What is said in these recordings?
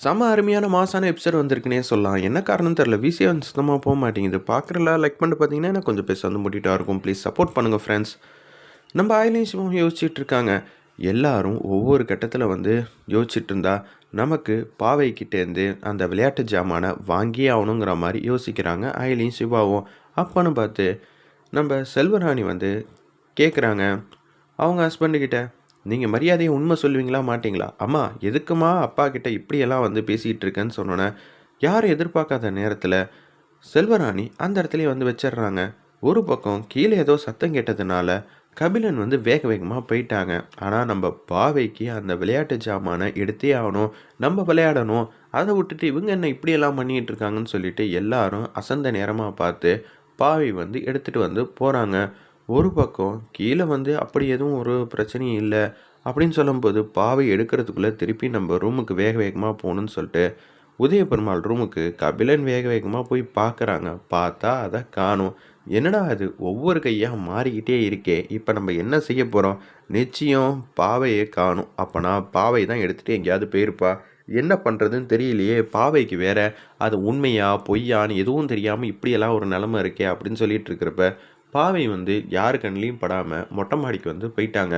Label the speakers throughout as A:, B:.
A: செம அருமையான மாசான எபிசோட் வந்திருக்குன்னே சொல்லலாம். என்ன காரணம் தெரில விசிஏ வந்து சுத்தமாக போக மாட்டேங்குது. பார்க்குறல லைக் பண்ணிட்டு பார்த்தீங்கன்னா எனக்கு கொஞ்சம் பேச வந்து முட்டிட்டா இருக்கும். ப்ளீஸ் சப்போர்ட் பண்ணுங்கள் ஃப்ரெண்ட்ஸ் நம்ம ஆயிலையும் சிவம் யோசிச்சுட்டு இருக்காங்க. எல்லாரும் ஒவ்வொரு கட்டத்தில் வந்து யோசிச்சுட்டு இருந்தா நமக்கு பாவைக்கிட்டேருந்து அந்த விளையாட்டு ஜாமானை வாங்கியே ஆகணுங்கிற மாதிரி யோசிக்கிறாங்க ஆயிலையும் சிவாவும். அப்பன்னு பார்த்து நம்ம செல்வராணி வந்து கேட்குறாங்க அவங்க ஹஸ்பண்டுக்கிட்ட நீங்கள் மரியாதையை உண்மை சொல்லுவீங்களா மாட்டிங்களா? அம்மா எதுக்குமா அப்பா கிட்ட இப்படியெல்லாம் வந்து பேசிகிட்டு இருக்கேன்னு சொன்னோன்னே யாரும் எதிர்பார்க்காத நேரத்தில் செல்வராணி அந்த இடத்துலையே வந்து வச்சிடுறாங்க. ஒரு பக்கம் கீழே ஏதோ சத்தம் கேட்டதுனால கபிலன் வந்து வேக வேகமாக போயிட்டாங்க. ஆனால் நம்ம பாவைக்கு அந்த விளையாட்டு ஜாமானை எடுத்தே ஆகணும் நம்ம விளையாடணும் அதை விட்டுட்டு இவங்க என்ன இப்படியெல்லாம் பண்ணிகிட்டு இருக்காங்கன்னு சொல்லிட்டு எல்லாரும் அசந்த நேரமாக பார்த்து பாவை வந்து எடுத்துகிட்டு வந்து போகிறாங்க ஒரு பக்கம் கீழே வந்து அப்படி எதுவும் ஒரு பிரச்சனையும் இல்லை அப்படின்னு சொல்லும்போது பாவை எடுக்கிறதுக்குள்ளே திருப்பி நம்ம ரூமுக்கு வேக வேகமாக போகணுன்னு சொல்லிட்டு உதயபெருமாள் ரூமுக்கு கபிலன் வேக வேகமாக போய் பார்க்குறாங்க. பார்த்தா அதை காணும். என்னடா அது ஒவ்வொரு கையாக மாறிக்கிட்டே இருக்கே. இப்போ நம்ம என்ன செய்ய போகிறோம் நிச்சயம் பாவையை காணும். அப்போனா பாவை தான் எடுத்துகிட்டு எங்கேயாவது போயிருப்பா. என்ன பண்ணுறதுன்னு தெரியலையே. பாவைக்கு வேற. அது உண்மையா பொய்யான்னு எதுவும் தெரியாமல் இப்படியெல்லாம் ஒரு நிலமை இருக்கே அப்படின்னு சொல்லிட்டு இருக்கிறப்ப பாவை வந்து யாரு கண்ணிலையும் படாமல் மொட்டை மாடிக்கு வந்து போயிட்டாங்க.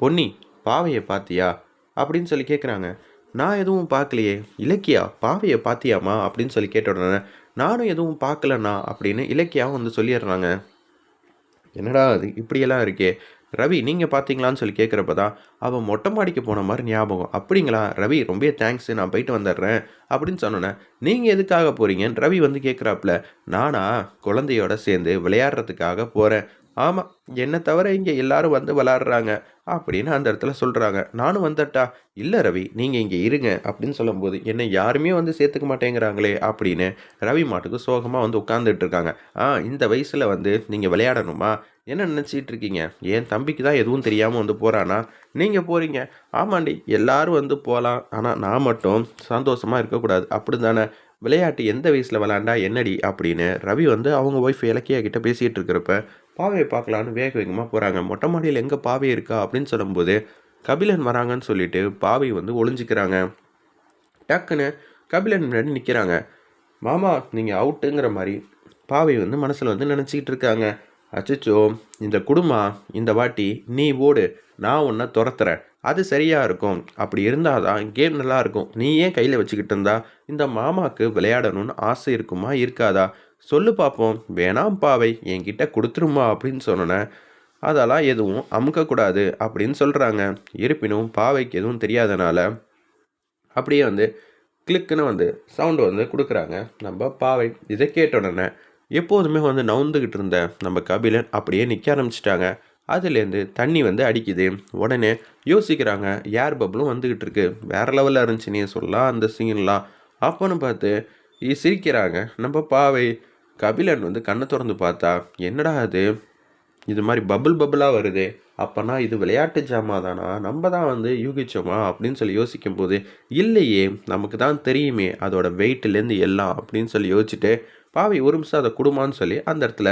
A: பொன்னி பாவையை பார்த்தியா அப்படின்னு சொல்லி கேட்குறாங்க நான் எதுவும் பார்க்கலையே இலக்கியா பாவையை பார்த்தியாமா அப்படின்னு சொல்லி கேட்ட உடனே நானும் எதுவும் பார்க்கலண்ணா அப்படின்னு இலக்கியாவும் வந்து சொல்லிடுறாங்க. என்னடா அது? இப்படியெல்லாம் இருக்கே. ரவி நீங்கள் பார்த்தீங்களான்னு சொல்லி கேட்குறப்ப தான் அவன் மொட்டை மாடிக்கு போன மாதிரி ஞாபகம். அப்படிங்களா ரவி ரொம்ப தேங்க்ஸ் நான் போயிட்டு வந்துடுறேன் அப்படின்னு சொன்னோன்னே நீங்கள் எதுக்காக போகிறீங்கன்னு ரவி வந்து கேட்குறாப்புல நானா குழந்தையோட சேர்ந்து விளையாடுறதுக்காக போகிறேன் ஆமாம் என்னை தவிர இங்கே எல்லாரும் வந்து விளாட்றாங்க அப்படின்னு அந்த இடத்துல சொல்கிறாங்க நானும் வந்துட்டா இல்லை ரவி நீங்கள் இங்கே இருங்க அப்படின்னு சொல்லும்போது என்னை யாருமே வந்து சேர்த்துக்க மாட்டேங்கிறாங்களே அப்படின்னு ரவி மாட்டுக்கு சோகமாக வந்து உட்காந்துட்டு இருக்காங்க. ஆ இந்த வயசில் வந்து நீங்கள் விளையாடணுமா? என்ன நினச்சிட்டு இருக்கீங்க? என் தம்பிக்கு தான் எதுவும் தெரியாமல் வந்து போகிறானா நீங்கள் போகிறீங்க ஆமாண்டி எல்லாரும் வந்து போகலாம் ஆனால் நான் மட்டும் சந்தோஷமாக இருக்கக்கூடாது. அப்படி தானே விளையாட்டு எந்த வயசில் விளாண்டா என்னடி? அப்படின்னு ரவி வந்து அவங்க ஒய்ஃப் இலக்கியா கிட்டே பேசிகிட்டு இருக்கிறப்ப பாவையை பார்க்கலான்னு வேக வேகமாக போகிறாங்க மொட்டை மாடியில் எங்கே பாவை இருக்கா அப்படின்னு சொல்லும்போது கபிலன் வராங்கன்னு சொல்லிட்டு பாவை வந்து ஒளிஞ்சிக்கிறாங்க. டக்குன்னு கபிலன் முன்னாடி நிற்கிறாங்க மாமா நீங்கள் அவுட்டுங்கிற மாதிரி பாவை வந்து மனசில் வந்து நினச்சிக்கிட்டு இருக்காங்க. அச்சச்சோ இந்த குடும்பம் இந்த வாட்டி நீ ஓடு நான் உன்னை துரத்துறேன். அது சரியாக இருக்கும். அப்படி இருந்தால் தான் கேம் நல்லா இருக்கும். நீ ஏன் கையில் வச்சுக்கிட்டு இருந்தா? இந்த மாமாவுக்கு விளையாடணும்னு ஆசை இருக்குமா இருக்காதா? சொல்லு பார்ப்போம் வேணாம் பாவை என்கிட்ட கொடுத்துருமா அப்படின்னு சொன்னேன் அதெல்லாம் எதுவும் அமுக்கக்கூடாது அப்படின்னு சொல்கிறாங்க இருப்பினும் பாவைக்கு எதுவும் தெரியாதனால அப்படியே வந்து கிளிக்குன்னு வந்து சவுண்டு வந்து கொடுக்குறாங்க. நம்ம பாவை இதை கேட்ட உடனே எப்போதுமே வந்து நவுந்துக்கிட்டு இருந்த நம்ம கபிலன் அப்படியே நிற்க ஆரம்பிச்சிட்டாங்க. அதுலேருந்து தண்ணி வந்து அடிக்குது. உடனே யோசிக்கிறாங்க ஏர் பபிளும் வந்துக்கிட்டு இருக்கு. வேறு லெவலில் இருந்துச்சுன்னே சொல்லலாம் அந்த சீன்லாம் அப்போன்னு பார்த்து சிரிக்கிறாங்க. நம்ம பாவை கபிலன் வந்து கண்ணை திறந்து பார்த்தா என்னடா அது? இது மாதிரி பபுள் பபுளாக வருது. அப்போனா இது விளையாட்டு ஜாமா தானா நம்ம தான் வந்து யூகிச்சோமா? அப்படின்னு சொல்லி யோசிக்கும் போது இல்லையே நமக்கு தான் தெரியுமே அதோட வெயிட்லேருந்து எல்லாம் அப்படின்னு சொல்லி யோசிச்சுட்டு பாவை ஒரு நிமிஷம் அதை கொடுமான்னு சொல்லி அந்த இடத்துல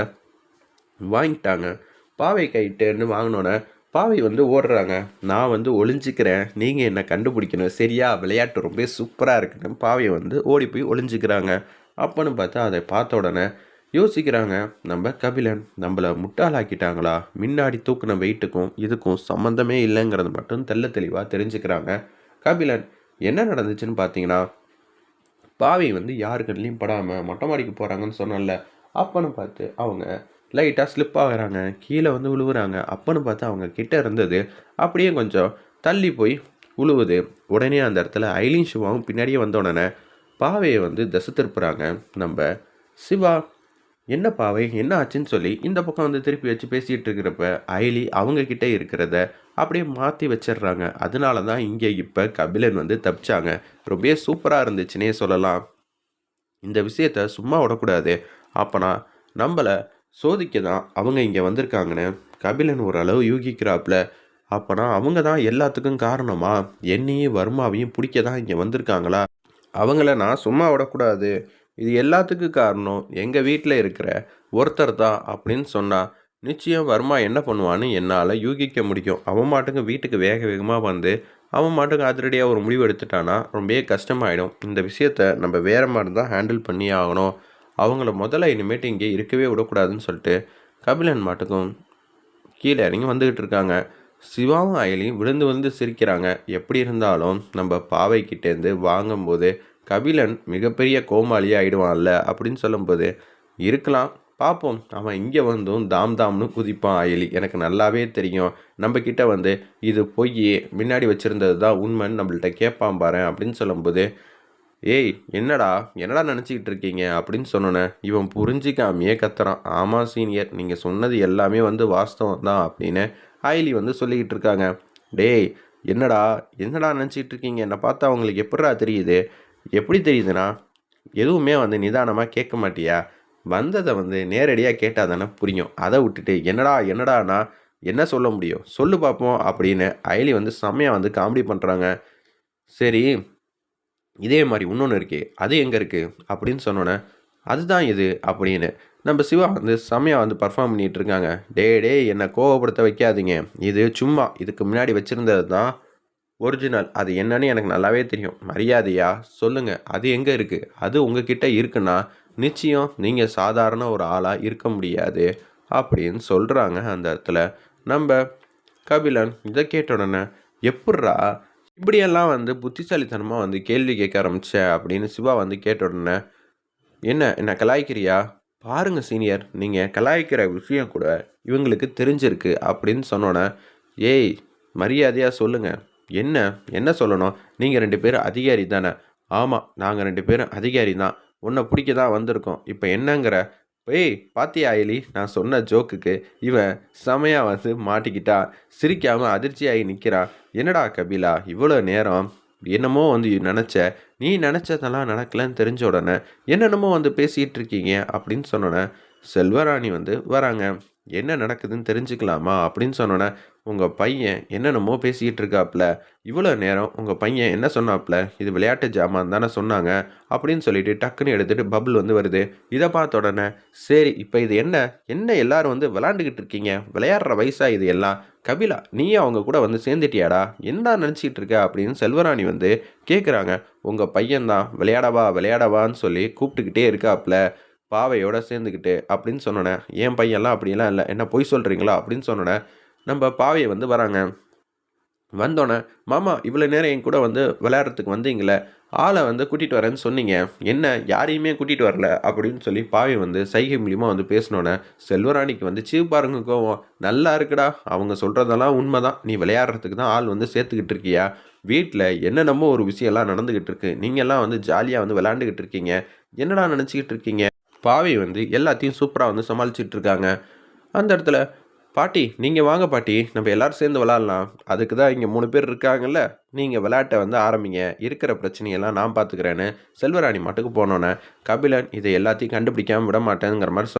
A: வாங்கிட்டாங்க. பாவை கைட்டுன்னு வாங்கினோன்னே பாவை வந்து ஓடுறாங்க. நான் வந்து ஒளிஞ்சிக்கிறேன். நீங்கள் என்னை கண்டுபிடிக்கணும்? சரியா? விளையாட்டு ரொம்ப சூப்பராக இருக்குன்னு பாவையை வந்து ஓடி போய் ஒளிஞ்சிக்கிறாங்க. அப்போன்னு பார்த்தா அதை பார்த்த உடனே யோசிக்கிறாங்க நம்ம கபிலன் நம்மளை முட்டாளாக்கிட்டாங்களா? முன்னாடி தூக்குன வெயிட்டுக்கும் இதுக்கும் சம்மந்தமே இல்லைங்கிறது மட்டும் தெல்ல தெளிவாக தெரிஞ்சுக்கிறாங்க கபிலன். என்ன நடந்துச்சுன்னு பார்த்தீங்கன்னா பாவை வந்து யாரு கண்ணிலையும் படாமல் மொட்டை மாடிக்கு போகிறாங்கன்னு சொன்னல அப்பன்னு பார்த்து அவங்க லைட்டாக ஸ்லிப் ஆகிறாங்க. கீழே வந்து விழுவுறாங்க அப்போன்னு பார்த்தா அவங்க கிட்டே இருந்தது அப்படியே கொஞ்சம் தள்ளி போய் உழுவுது. உடனே அந்த இடத்துல ஐலின் சிவாவும் பின்னாடியே வந்த உடனே பாவையை வந்து திசை திருப்புறாங்க. நம்ம சிவா என்ன பாவை? என்ன ஆச்சுன்னு சொல்லி இந்த பக்கம் வந்து திருப்பி வச்சு பேசிகிட்டு இருக்கிறப்ப ஐலி அவங்க கிட்ட இருக்கிறத அப்படியே மாற்றி வச்சிடுறாங்க. அதனால தான் இங்கே இப்போ கபிலன் வந்து தப்பிச்சாங்க. ரொம்பவே சூப்பராக இருந்துச்சுன்னே சொல்லலாம். இந்த விஷயத்த சும்மா விடக்கூடாது. அப்போனா நம்மளை சோதிக்க தான் அவங்க இங்கே வந்திருக்காங்கன்னு கபிலன் ஓரளவு யூகிக்கிறாப்புல. அப்போனா அவங்க தான் எல்லாத்துக்கும் காரணமா? என்னையும் வர்மாவையும் பிடிக்க தான் இங்கே வந்திருக்காங்களா? அவங்கள நான் சும்மா விடக்கூடாது. இது எல்லாத்துக்கும் காரணம். எங்கள் வீட்டில் இருக்கிற ஒருத்தர் தான் அப்படின்னு சொன்னால் நிச்சயம் வர்மா என்ன பண்ணுவான்னு என்னால் யூகிக்க முடியும். அவன் மாட்டுக்கு வீட்டுக்கு வேக வேகமாக வந்து அவன் மாட்டுக்கு அதிரடியாக ஒரு முடிவு எடுத்துட்டானா ரொம்பவே கஷ்டமாயிடும். இந்த விஷயத்த நம்ம வேறு மாதிரி தான் ஹேண்டில் பண்ணி ஆகணும். அவங்கள முதல்ல இனிமேட்டு இங்கே இருக்கவே விடக்கூடாதுன்னு சொல்லிட்டு கபிலன் மாட்டுக்கும் கீழே இறங்கி வந்துக்கிட்டு இருக்காங்க. சிவாவும் அயலியும் விழுந்து விழுந்து சிரிக்கிறாங்க. எப்படி இருந்தாலும் நம்ம பாவைக்கிட்டேருந்து வாங்கும்போது கபிலன் மிகப்பெரிய கோமாளியாக ஆயிடுவான்ல அப்படின்னு சொல்லும்போது இருக்கலாம் பார்ப்போம் அவன் இங்கே வந்தும் தாம் தாம்னு குதிப்பான் அயலி. எனக்கு நல்லாவே தெரியும். நம்ம கிட்ட வந்து இது பொய் முன்னாடி வச்சுருந்தது தான் உண்மைன்னு நம்மள்ட்ட கேட்பான் பாரு அப்படின்னு சொல்லும்போது ஏய் என்னடா? என்னடா நினச்சிக்கிட்டு இருக்கீங்க? அப்படின்னு சொன்னோன்னே இவன் புரிஞ்சிக்காமையே கத்துறான். ஆமாம் சீனியர் நீங்கள் சொன்னது எல்லாமே வந்து வாஸ்தவம் தான் அப்படின்னு ஆயிலி வந்து சொல்லிக்கிட்டு இருக்காங்க. டேய் என்னடா? என்னடா நினச்சிக்கிட்டு இருக்கீங்க? என்னை பார்த்தா அவங்களுக்கு எப்படா தெரியுது? எப்படி தெரியுதுன்னா எதுவுமே வந்து நிதானமாக கேட்க மாட்டியா? வந்ததை வந்து நேரடியாக கேட்டால் தானே புரியும். அதை விட்டுட்டு என்னடா என்னடானா என்ன சொல்ல முடியும்? சொல்லு பார்ப்போம் அப்படின்னு அயலி வந்து செம்மையாக வந்து காமெடி பண்ணுறாங்க சரி இதே மாதிரி இன்னொன்று இருக்கே அது எங்கே இருக்குது அப்படின்னு சொன்னோன்னே அதுதான் இது அப்படின்னு. நம்ம சிவா வந்து செம்மையாக வந்து பர்ஃபார்ம் பண்ணிகிட்டு இருக்காங்க. டே டே என்னை கோவப்படுத்த வைக்காதீங்க. இது சும்மா இதுக்கு முன்னாடி வச்சுருந்தது தான் ஒரிஜினல் அது என்னன்னு எனக்கு நல்லாவே தெரியும். மரியாதையா? சொல்லுங்கள் அது எங்கே இருக்குது அது உங்ககிட்ட இருக்குன்னா நிச்சயம் நீங்கள் சாதாரண ஒரு ஆளாக இருக்க முடியாது அப்படின்னு சொல்கிறாங்க அந்த இடத்துல. நம்ம கபிலன் இதை கேட்ட உடனே எப்பட்றா இப்படியெல்லாம் வந்து புத்திசாலித்தனமாக வந்து கேள்வி கேட்க ஆரம்பிச்ச அப்படின்னு சிவா வந்து கேட்ட உடனே என்ன என்ன கலாய்க்கிறியா? பாருங்க சீனியர் நீங்கள் கலாய்க்கிற விஷயம் கூட இவங்களுக்கு தெரிஞ்சிருக்கு அப்படின்னு சொன்னோன்னே ஏய் மரியாதையாக சொல்லுங்கள் என்ன என்ன சொல்லணும்? நீங்கள் ரெண்டு பேரும் அதிகாரி தானே? ஆமாம் நாங்கள் ரெண்டு பேரும் அதிகாரி தான். உன்னை பிடிக்க தான் வந்திருக்கோம். இப்போ என்னங்கிற ஏய் பாத்தியா அயலி நான் சொன்ன ஜோக்குக்கு இவன் செமையாக வந்து மாட்டிக்கிட்டா சிரிக்காமல் அதிர்ச்சியாகி நிற்கிறான் என்னடா கபிலா இவ்வளோ நேரம் என்னமோ வந்து நினச்ச நீ நினச்சதெல்லாம் நடக்கலன்னு தெரிஞ்ச உடனே என்னென்னமோ வந்து பேசிகிட்டு இருக்கீங்க அப்படின்னு சொன்னோன்னே செல்வராணி வந்து வராங்க. என்ன நடக்குதுன்னு தெரிஞ்சுக்கலாமா அப்படின்னு சொன்னோன்னே உங்கள் பையன் என்னென்னமோ பேசிக்கிட்டு இருக்காப்புல இவ்வளோ நேரம் உங்கள் பையன் என்ன சொன்னாப்புல இது விளையாட்டு ஜாமான் தானே சொன்னாங்க அப்படின்னு சொல்லிட்டு டக்குன்னு எடுத்துகிட்டு பபுள் வந்து வருது. இதை பார்த்த உடனே சரி இப்போ இது என்ன? என்ன எல்லாரும் வந்து விளாண்டுக்கிட்டு இருக்கீங்க? விளையாடுற வயசா இது எல்லாம்? கபிலா நீ அவங்க கூட வந்து சேர்ந்துட்டியாடா? என்ன நினச்சிக்கிட்டு இருக்க? அப்படின்னு செல்வராணி வந்து கேட்குறாங்க உங்கள் பையன்தான் விளையாடவா விளையாடவான்னு சொல்லி கூப்பிட்டுக்கிட்டே இருக்காப்புல பாவையோட சேர்ந்துக்கிட்டு அப்படின்னு சொன்னோன்னே என் பையன்லாம் அப்படியெல்லாம் இல்லை? என்ன பொய் சொல்கிறீங்களா அப்படின்னு சொன்னோன்னே நம்ம பாவையை வந்து வராங்க. வந்தோடனே மாமா இவ்வளோ நேரம் என் கூட வந்து விளையாடுறதுக்கு வந்தீங்களே? ஆளை வந்து கூட்டிகிட்டு வரேன்னு சொன்னீங்க. என்ன யாரையுமே கூட்டிகிட்டு வரல? அப்படின்னு சொல்லி பாவை வந்து சைகை மூலியமாக வந்து பேசினோன்னே செல்வராணிக்கு வந்து சீ பாருங்க கோவம். நல்லா இருக்குடா. அவங்க சொல்கிறதெல்லாம் உண்மை தான் நீ விளையாடுறதுக்கு தான் ஆள் வந்து சேர்த்துக்கிட்டு இருக்கியா? வீட்டில் என்னென்னமோ ஒரு விஷயம்லாம் நடந்துக்கிட்டு இருக்கு. நீங்கள்லாம் வந்து ஜாலியாக வந்து விளையாண்டுக்கிட்டு இருக்கீங்க. என்னடா நினச்சிக்கிட்டு இருக்கீங்க? பாவை வந்து எல்லாத்தையும் சூப்பராக வந்து சமாளிச்சிட்டு இருக்காங்க அந்த இடத்துல பாட்டி நீங்கள் வாங்க பாட்டி நம்ம எல்லாரும் சேர்ந்து விளாட்லாம். அதுக்கு தான் இங்கே மூணு பேர் இருக்காங்கல்ல. நீங்கள் விளையாட்டை வந்து ஆரம்பிங்க. இருக்கிற பிரச்சனையெல்லாம் நான் பார்த்துக்கிறேன்னு செல்வராணி மாட்டுக்கு போனோன்னே கபிலன் இதை எல்லாத்தையும் கண்டுபிடிக்காமல் விட மாட்டேங்கிற மாதிரி